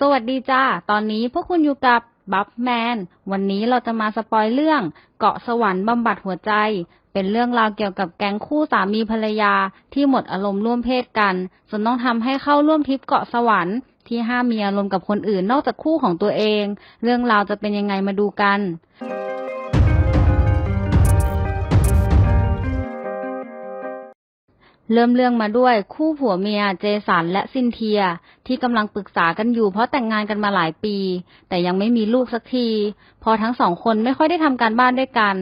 สวัสดีจ้า ตอนนี้พวกคุณอยู่กับบัฟแมน วันนี้เราจะมาสปอยเรื่องเกาะสวรรค์บำบัดหัวใจ เป็นเรื่องราวเกี่ยวกับแก๊งคู่สามีภรรยาที่หมดอารมณ์ร่วมเพศกันจนต้องทำให้เข้าร่วมทริปเกาะสวรรค์ที่ห้ามมีอารมณ์กับคนอื่นนอกจากคู่ของตัวเอง เรื่องราวจะเป็นยังไงมาดูกัน เริ่มเรื่องมาด้วยคู่ผัวเมียเจสันและซินเทีย ที่กำลังปรึกษากันอยู่เพราะแต่งงานกันมาหลายปี แต่ยังไม่มีลูกสักที พอทั้งสองคนไม่ค่อยได้ทำการบ้านด้วยกัน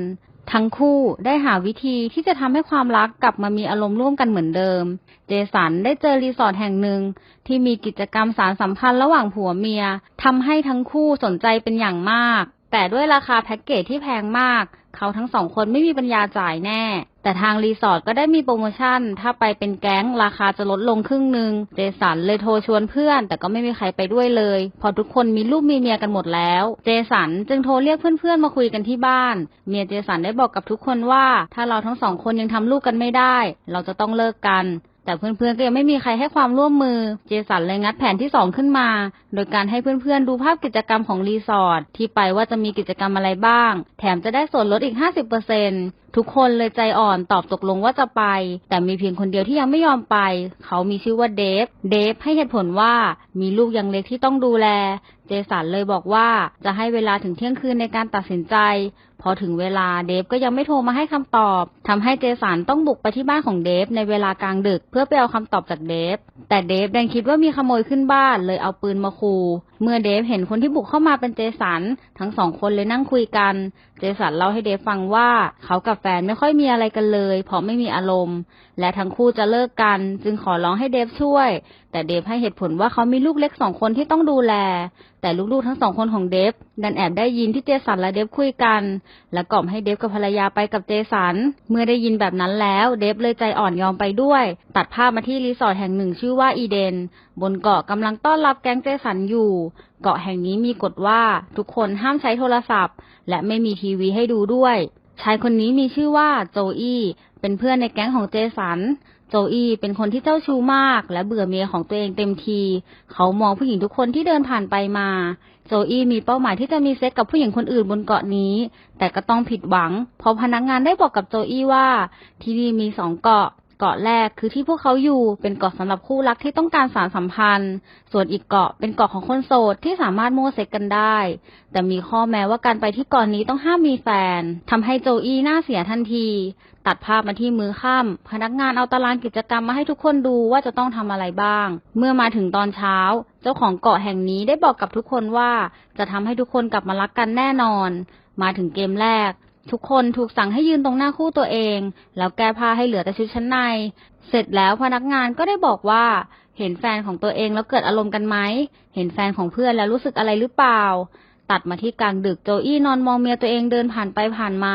ทั้งคู่ได้หาวิธีที่จะทำให้ความรักกลับมามีอารมณ์ร่วมกันเหมือนเดิม เจสันได้เจอรีสอร์ทแห่งหนึ่งที่มีกิจกรรมสารสัมพันธ์ระหว่างผัวเมียทำให้ทั้งคู่สนใจเป็นอย่างมาก แต่ด้วยราคาแพ็กเกจที่แพงมาก เขาทั้งสองคนไม่มีปัญญาจ่ายแน่ แต่ทางรีสอร์ทก็ได้มีโปรโมชั่น ถ้าไปเป็นแก๊งราคาจะลดลงครึ่งหนึ่งเจสันเลยโทรชวนเพื่อน แต่ก็ไม่มีใครไปด้วยเลย พอทุกคนมีลูกมีเมียกันหมดแล้ว เจสันจึงโทรเรียกเพื่อนๆมาคุยกันที่บ้าน เมียเจสันได้บอกกับทุกคนว่า ถ้าเราทั้งสองคนยังทำลูกกันไม่ได้ เราจะต้องเลิกกัน แต่เพื่อนๆก็ยังไม่มีใครให้ความร่วมมือ เจสันเลยงัดแผนที่สองขึ้นมา โดยการให้เพื่อนๆดูภาพกิจกรรมของรีสอร์ทที่ไปว่าจะมีกิจกรรมอะไรบ้าง แถมจะได้ส่วนลดอีก 50%ทุกคนเลยใจอ่อนตอบตกลงว่าจะไป แต่มีเพียงคนเดียวที่ยังไม่ยอมไป เขามีชื่อว่าเดฟ เดฟให้เหตุผลว่ามีลูกยังเล็กที่ต้องดูแล เจสันเลยบอกว่าจะให้เวลาถึงเที่ยงคืนในการตัดสินใจ พอถึงเวลาเดฟก็ยังไม่โทรมาให้คำตอบทำให้เจสันต้องบุกไปที่บ้านของเดฟในเวลากลางดึกเพื่อไปเอาคำตอบจากเดฟ แต่เดฟดันคิดว่ามีขโมยขึ้นบ้านเลยเอาปืนมาขู่เมื่อเดฟเห็นคนที่บุกเข้ามาเป็นเจสันทั้งสองคนเลยนั่งคุยกัน เจสันเล่าให้เดฟฟังว่าเขากับแฟนไม่ค่อยมีอะไรกันเลย เพราะไม่มีอารมณ์ และทั้งคู่จะเลิกกัน จึงขอร้องให้เดฟช่วย แต่เดฟให้เหตุผลว่าเขามีลูกเล็กสองคนที่ต้องดูแลแต่ลูกๆทั้งสองคนของเดฟดันแอบได้ยินที่เจสันและเดฟคุยกัน และกล่อมให้เดฟกับภรรยาไปกับเจสัน เมื่อได้ยินแบบนั้นแล้ว เดฟเลยใจอ่อนยอมไปด้วย ตัดภาพมาที่รีสอร์ทแห่งหนึ่งชื่อว่าอีเดน บนเกาะกำลังต้อนรับแก๊งเจสันอยู่ เกาะแห่งนี้มีกฎว่าทุกคนห้ามใช้โทรศัพท์ และไม่มีทีวีให้ดูด้วย ชายคนนี้มีชื่อว่าโจอี้เป็นเพื่อนในแก๊งของเจสัน โจอี้เป็นคนที่เจ้าชู้มาก และเบื่อเมียของตัวเองเต็มที เขามองผู้หญิงทุกคนที่เดินผ่านไปมา โจอี้มีเป้าหมายที่จะมีเซ็กกับผู้หญิงคนอื่นบนเกาะนี้ แต่ก็ต้องผิดหวัง เพราะพนักงานได้บอกกับโจอี้ว่า ที่นี่มีสองเกาะ เกาะแรกคือที่พวกเขาอยู่เป็นเกาะสำหรับคู่รักที่ต้องการสารสัมพันธ์ ส่วนอีกเกาะเป็นเกาะของคนโสดที่สามารถโม้เซ็กกันได้ แต่มีข้อแม้ว่าการไปที่เกาะนนี้ต้องห้ามมีแฟนทำให้โจอี้หน้าเสียทันที ตัดภาพมาที่มือค่ำพนักงานเอาตารางกิจกรรมมาให้ทุกคนดูว่าจะต้องทำอะไรบ้าง เมื่อมาถึงตอนเช้า เจ้าของเกาะแห่งนี้ได้บอกกับทุกคนว่า จะทำให้ทุกคนกลับมารักกันแน่นอน มาถึงเกมแรก ทุกคนถูกสั่งให้ยืนตรงหน้าคู่ตัวเอง แล้วแก้ผ้าให้เหลือแต่ชุดชั้นใน เสร็จแล้วพนักงานก็ได้บอกว่า เห็นแฟนของตัวเองแล้วเกิดอารมณ์กันไหม เห็นแฟนของเพื่อนแล้วรู้สึกอะไรหรือเปล่า ตัดมาที่กลางดึกโจอี้นอนมองเมียตัวเองเดินผ่านไปผ่านมา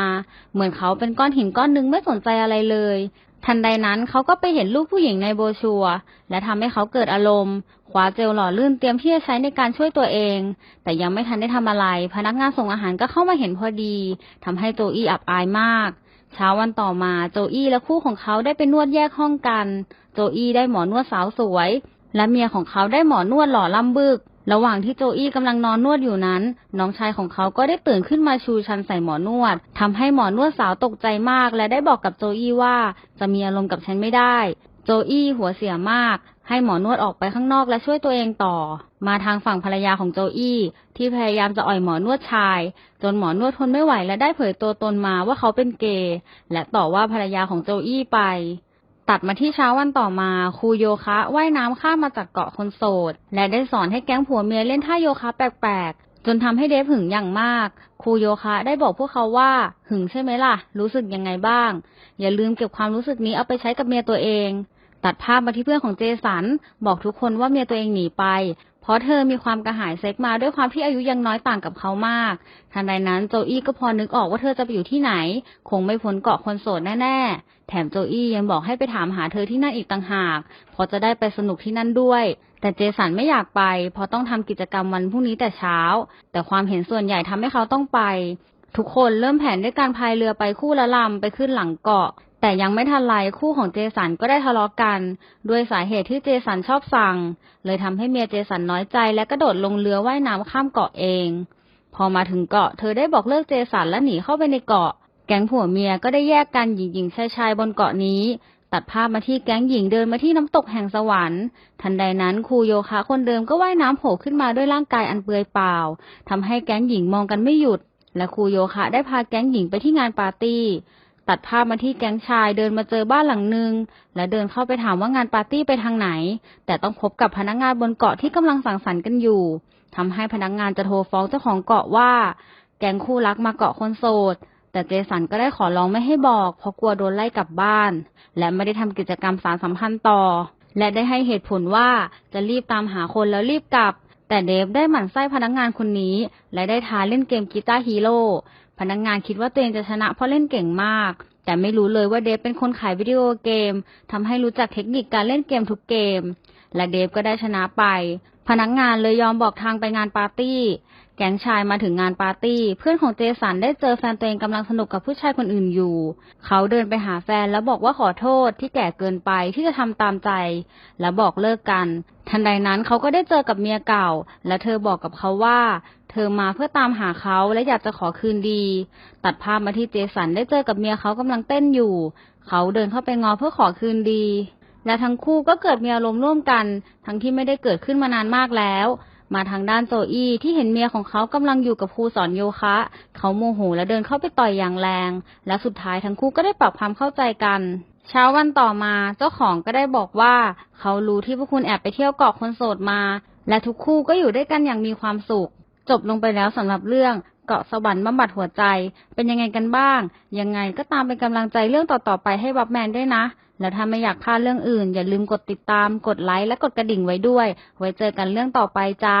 เหมือนเขาเป็นก้อนหินก้อนหนึ่งไม่สนใจอะไรเลย ทันใดนั้นเขาก็ไปเห็นรูปผู้หญิงในโบชัว และทำให้เขาเกิดอารมณ์คว้าเจลหล่อลื่นเตรียมที่จะใช้ในการช่วยตัวเอง แต่ยังไม่ทันได้ทำอะไร พนักงานส่งอาหารก็เข้ามาเห็นพอดีทำให้โจอี้อับอายมาก เช้าวันต่อมาโจอี้และคู่ของเขาได้ไปนวดแยกห้องกัน โจอี้ได้หมอนวดสาวสวย และเมียของเขาได้หมอนวดหล่อล่ำบึก ระหว่างที่โจอี้กำลังนอนนวดอยู่นั้น น้องชายของเขาก็ได้ตื่นขึ้นมาชูชันใส่หมอนวดทำให้หมอนวดสาวตกใจมาก และได้บอกกับโจอี้ว่า จะมีอารมณ์กับฉันไม่ได้ โจอี้หัวเสียมาก ให้หมอนวดออกไปข้างนอกและช่วยตัวเองต่อ มาทางฝั่งภรรยาของโจอี้ที่พยายามจะอ่อยหมอนวดชาย จนหมอนวดทนไม่ไหวและได้เผยตัวตนมาว่าเขาเป็นเกย์และต่อว่าภรรยาของโจอี้ไป ตัดมาที่เช้าวันต่อมาครูโยคะว่ายน้ำข้ามมาจากเกาะคนโสด และได้สอนให้แก๊งผัวเมียเล่นท่าโยคะแปลกๆ จนทำให้เดฟหึงอย่างมาก ครูโยคะได้บอกพวกเขาว่า หึงใช่ไหมล่ะ รู้สึกยังไงบ้าง อย่าลืมเก็บความรู้สึกนี้เอาไปใช้กับเมียตัวเอง ตัดภาพมาที่เพื่อนของเจสัน บอกทุกคนว่าเมียตัวเองหนีไป เพราะเธอมีความกระหายเซ็กมาด้วยความที่อายุยังน้อยต่างกับเขามาก ทันใดนั้นโจอี้ก็พอนึกออกว่าเธอจะไปอยู่ที่ไหน คงไม่พ้นเกาะคนโสดแน่ๆ แถมโจอี้ยังบอกให้ไปถามหาเธอที่นั่นอีกต่างหากเพราะจะได้ไปสนุกที่นั่นด้วย แต่เจสันไม่อยากไป เพราะต้องทำกิจกรรมวันพรุ่งนี้แต่เช้า แต่ความเห็นส่วนใหญ่ทำให้เขาต้องไปทุกคนเริ่มแผนด้วยการพายเรือไปคู่ละลำไปขึ้นหลังเกาะ แต่ยังไม่ทันไรคู่ของเจสันก็ได้ทะเลาะกัน ด้วยสาเหตุที่เจสันชอบสั่ง เลยทำให้เมียเจสันน้อยใจและกระโดดลงเรือว่ายน้ำข้ามเกาะเอง พอมาถึงเกาะเธอได้บอกเลิกเจสันและหนีเข้าไปในเกาะ แก๊งผัวเมียก็ได้แยกกันหญิงหญิงชายชายบนเกาะนี้ ตัดภาพมาที่แก๊งหญิงเดินมาที่น้ำตกแห่งสวรรค์ ทันใดนั้นครูโยคะคนเดิมก็ว่ายน้ำโผล่ขึ้นมาด้วยร่างกายอันเปลือยเปล่าทำให้แก๊งหญิงมองกันไม่หยุด และครูโยคะได้พาแก๊งหญิงไปที่งานปาร์ตี้ ตัดภาพมาที่แก๊งชายเดินมาเจอบ้านหลังหนึ่งและเดินเข้าไปถามว่างานปาร์ตี้ไปทางไหน แต่ต้องพบกับพนักงานบนเกาะที่กำลังสังสรรค์กันอยู่ทำให้พนักงานจะโทรฟ้องเจ้าของเกาะว่า แก๊งคู่รักมาเกาะคนโสด แต่เจสันก็ได้ขอร้องไม่ให้บอกเพราะกลัวโดนไล่กลับบ้าน และไม่ได้ทำกิจกรรมสารสัมพันธ์ต่อ และได้ให้เหตุผลว่าจะรีบตามหาคนแล้วรีบกลับแต่เดฟได้หมั่นไส้พนักงานคนนี้ และได้ท้าเล่นเกมกีตาร์ฮีโร่ พนักงานคิดว่าตัวเองจะชนะเพราะเล่นเก่งมาก แต่ไม่รู้เลยว่าเดฟเป็นคนขายวิดีโอเกมทำให้รู้จักเทคนิคการเล่นเกมทุกเกม และเดฟก็ได้ชนะไป พนักงานเลยยอมบอกทางไปงานปาร์ตี้ แก๊งชายมาถึงงานปาร์ตี้ เพื่อนของเจสันได้เจอแฟนตัวเองกำลังสนุกกับผู้ชายคนอื่นอยู่ เขาเดินไปหาแฟนแล้วบอกว่าขอโทษที่แก่เกินไปที่จะทำตามใจ และบอกเลิกกัน ทันใดนั้นเขาก็ได้เจอกับเมียเก่า และเธอบอกกับเขาว่า เธอมาเพื่อตามหาเขาและอยากจะขอคืนดี ตัดภาพมาที่เจสันได้เจอกับเมียเขากำลังเต้นอยู่ เขาเดินเข้าไปงอเพื่อขอคืนดี และทั้งคู่ก็เกิดมีอารมณ์ร่วมกัน ทั้งที่ไม่ได้เกิดขึ้นมานานมากแล้ว มาทางด้านโจอี้ที่เห็นเมียของเขากำลังอยู่กับครูสอนโยคะ เขาโมโหและเดินเข้าไปต่อยอย่างแรง และสุดท้ายทั้งคู่ก็ได้ปรับความเข้าใจกันเช้าวันต่อมาเจ้าของก็ได้บอกว่า เขารู้ที่พวกคุณแอบไปเที่ยวเกาะคนโสดมา และทุกคู่ก็อยู่ด้วยกันอย่างมีความสุข จบลงไปแล้วสำหรับเรื่องเกาะสวรรค์บำบัดหัวใจ เป็นยังไงกันบ้าง ยังไงก็ตามเป็นกำลังใจเรื่องต่อๆไปให้บับแมนด้วยนะ แล้วถ้าไม่อยากพลาดเรื่องอื่น อย่าลืมกดติดตาม กดไลค์และกดกระดิ่งไว้ด้วย ไว้เจอกันเรื่องต่อไปจ้า